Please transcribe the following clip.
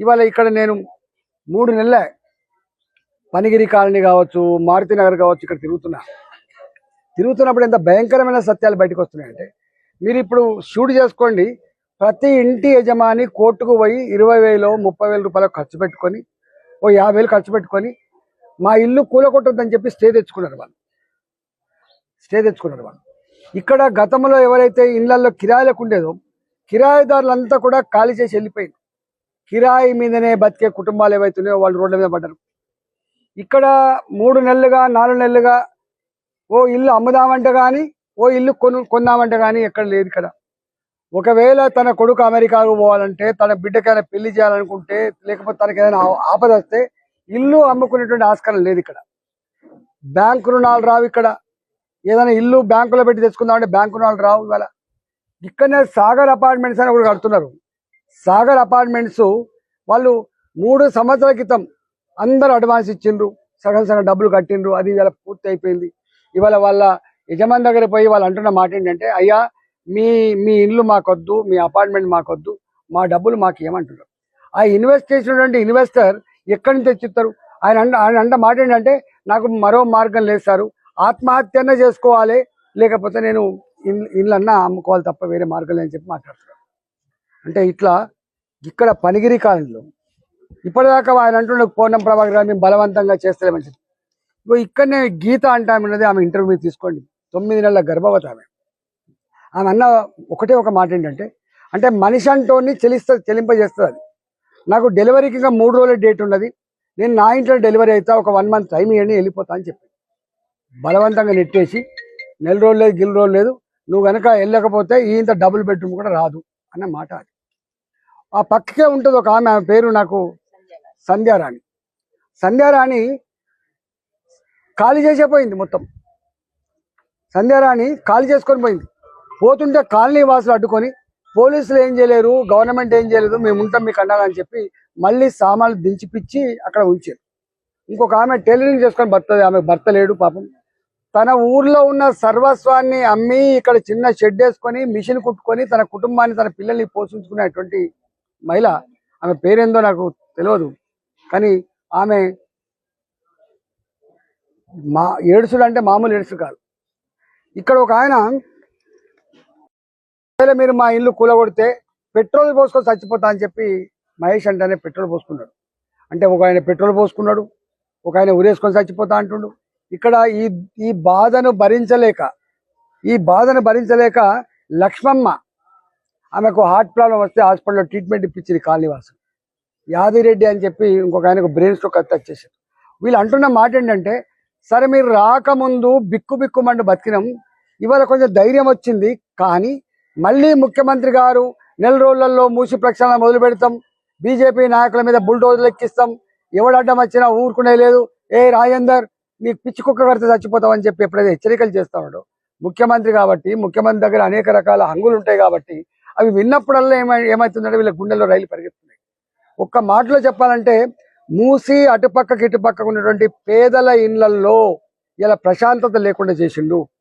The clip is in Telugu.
ఇవాళ ఇక్కడ నేను మూడు నెలల పనిగిరి కాలనీ కావచ్చు మారుతి నగర్ కావచ్చు ఇక్కడ తిరుగుతున్నా. తిరుగుతున్నప్పుడు ఎంత భయంకరమైన సత్యాలు బయటకు వస్తున్నాయంటే మీరు ఇప్పుడు షూట్ చేసుకోండి ప్రతి ఇంటి యజమాని కోర్టుకు పోయి ఇరవై వేలు ముప్పై వేల రూపాయలు ఖర్చు పెట్టుకొని ఓ యాభై వేలు ఖర్చు పెట్టుకొని మా ఇల్లు కూలగొట్టొద్దని చెప్పి స్టే తెచ్చుకున్నారు వాళ్ళు. స్టే తెచ్చుకున్నారు వాళ్ళు. ఇక్కడ గతంలో ఎవరైతే ఇళ్ళలో కిరాయిలకు ఉండేదో కిరాయిదారులంతా కూడా ఖాళీ చేసి వెళ్ళిపోయింది. కిరాయి మీదనే బతికే కుటుంబాలు ఏవైతున్నాయో వాళ్ళు రోడ్ల మీద పడ్డారు. ఇక్కడ మూడు నెలలుగా నాలుగు నెలలుగా ఓ ఇల్లు అమ్ముదామంటే కానీ ఓ ఇల్లు కొను కొందామంటే కానీ ఎక్కడ లేదు ఇక్కడ. ఒకవేళ తన కొడుకు అమెరికాకు పోవాలంటే తన బిడ్డకైనా పెళ్ళి చేయాలనుకుంటే లేకపోతే తనకి ఏదైనా ఆపద వస్తే ఇల్లు అమ్ముకునేటువంటి ఆస్కారం లేదు ఇక్కడ. బ్యాంకు రుణాలు రావు ఇక్కడ. ఏదైనా ఇల్లు బ్యాంకులో పెట్టి తెచ్చుకుందామంటే బ్యాంకు రుణాలు రావు ఇవాళ. ఇక్కడనే సాగర్ అపార్ట్మెంట్స్ అని ఒకటి కడుతున్నారు. సాగర్ అపార్ట్మెంట్స్ వాళ్ళు మూడు సంవత్సరాల క్రితం అందరూ అడ్వాన్స్ ఇచ్చిండ్రు. సగం సగం డబ్బులు కట్టిండ్రు. అది ఇవాళ పూర్తి అయిపోయింది. ఇవాళ వాళ్ళ యజమాని దగ్గర పోయి వాళ్ళు అంటున్న మాట ఏంటంటే అయ్యా మీ మీ ఇల్లు మాకొద్దు మీ అపార్ట్మెంట్ మాకొద్దు మా డబ్బులు మాకు ఏమంటున్నారు ఆ ఇన్వెస్ట్ చేసినటువంటి ఇన్వెస్టర్ ఎక్కడి నుంచి తెచ్చిస్తారు? ఆయన అంట ఆయన అంట మాట ఏంటంటే నాకు మరో మార్గం లేదు సారు. ఆత్మహత్యనే చేసుకోవాలి. లేకపోతే నేను ఇల్లు ఇల్లన్నా అమ్ముకోవాలి తప్ప వేరే మార్గం లేని చెప్పి మాట్లాడుతున్నాను అంటే ఇట్లా ఇక్కడ పనిగిరి కాలంలో ఇప్పటిదాకా ఆయన అంటుండే పూర్ణం ప్రభాకర్ గారు మేము బలవంతంగా చేస్తలేమని చెప్పి ఇగో ఇక్కడనే గీత అంటామన్నది ఆమె ఇంటర్వ్యూ తీసుకోండి. తొమ్మిది నెలల గర్భవతి ఆమె. ఆమె అన్న ఒకటే ఒక మాట ఏంటంటే అంటే మనిషి అంటోని చెలిస్తుంది చెలింపజేస్తుంది. అది నాకు డెలివరీకి ఇంకా మూడు రోజుల డేట్ ఉన్నది. నేను నా ఇంట్లో డెలివరీ అవుతా ఒక వన్ మంత్ టైం ఇవ్వండి వెళ్ళిపోతా అని చెప్పి బలవంతంగా నెట్టేసి నెల రోజులు లేదు గిల్ రోజులు లేదు నువ్వు కనుక వెళ్ళకపోతే ఈ ఇంత డబుల్ బెడ్రూమ్ కూడా రాదు అన్న మాట అది. ఆ పక్కకే ఉంటుంది ఒక ఆమె ఆమె పేరు నాకు సంధ్యారాణి. సంధ్యారాణి ఖాళీ చేసే పోయింది మొత్తం. సంధ్యారాణి ఖాళీ చేసుకొని పోయింది. పోతుంటే కాలనీ వాసులు అడ్డుకొని పోలీసులు ఏం చేయలేరు గవర్నమెంట్ ఏం చేయలేదు మేము ఉంటాం మీకు అండాలని అని చెప్పి మళ్ళీ సామాన్లు దించిపిచ్చి అక్కడ ఉంచారు. ఇంకొక ఆమె టైలరింగ్ చేసుకొని భర్త ఆమె భర్త లేడు పాపం. తన ఊర్లో ఉన్న సర్వస్వాన్ని అమ్మి ఇక్కడ చిన్న షెడ్ వేసుకొని మిషన్ కుట్టుకొని తన కుటుంబాన్ని తన పిల్లల్ని పోషించుకునేటువంటి మహిళ ఆమె పేరేందో నాకు తెలియదు కానీ ఆమె మా ఏడుసుడు అంటే మామూలు ఏడుసు కాదు. ఇక్కడ ఒక ఆయన ఒకవేళ మీరు మా ఇల్లు కూలగొడితే పెట్రోల్ పోసుకొని చచ్చిపోతా అని చెప్పి మహేష్ అంటేనే పెట్రోల్ పోసుకున్నాడు. అంటే ఒక ఆయన పెట్రోల్ పోసుకున్నాడు ఒక ఆయన ఉరేసుకొని చచ్చిపోతా అంటుండు. ఇక్కడ ఈ ఈ బాధను భరించలేక ఈ బాధను భరించలేక లక్ష్మమ్మ ఆమెకు హార్ట్ ప్రాబ్లం వస్తే హాస్పిటల్లో ట్రీట్మెంట్ ఇప్పించింది కాలనీవాసు యాదిరెడ్డి అని చెప్పి ఇంకొక ఆయనకు బ్రెయిన్ స్ట్రోక్ అత్త వచ్చేసారు వీళ్ళు అంటున్న మాట ఏంటంటే సరే మీరు రాకముందు బిక్కు బిక్కుమంటూ బతికినాం. ఇవాళ కొంచెం ధైర్యం వచ్చింది కానీ మళ్ళీ ముఖ్యమంత్రి గారు నెల రోజులలో మూసి ప్రక్షాళన మొదలు పెడతాం. బీజేపీ నాయకుల మీద బుల్డోజర్లు ఎక్కిస్తాం. ఎవడు అడ్డం వచ్చినా ఊరుకునే లేదు. ఏ రాజేందర్ నీకు పిచ్చి కుక్క కడితే చచ్చిపోతామని అని చెప్పి ఎప్పుడైతే హెచ్చరికలు చేస్తాడో ముఖ్యమంత్రి కాబట్టి ముఖ్యమంత్రి దగ్గర అనేక రకాల హంగులు ఉంటాయి కాబట్టి అవి విన్నప్పుడల్లా ఏమై ఏమవుతుందంటే వీళ్ళ గుండెల్లో రైలు పరిగెత్తున్నాయి ఒక్క మాటలో చెప్పాలంటే మూసి అటుపక్కకి ఇటుపక్కకు ఉన్నటువంటి పేదల ఇళ్ళల్లో ఇలా ప్రశాంతత లేకుండా చేసిండు.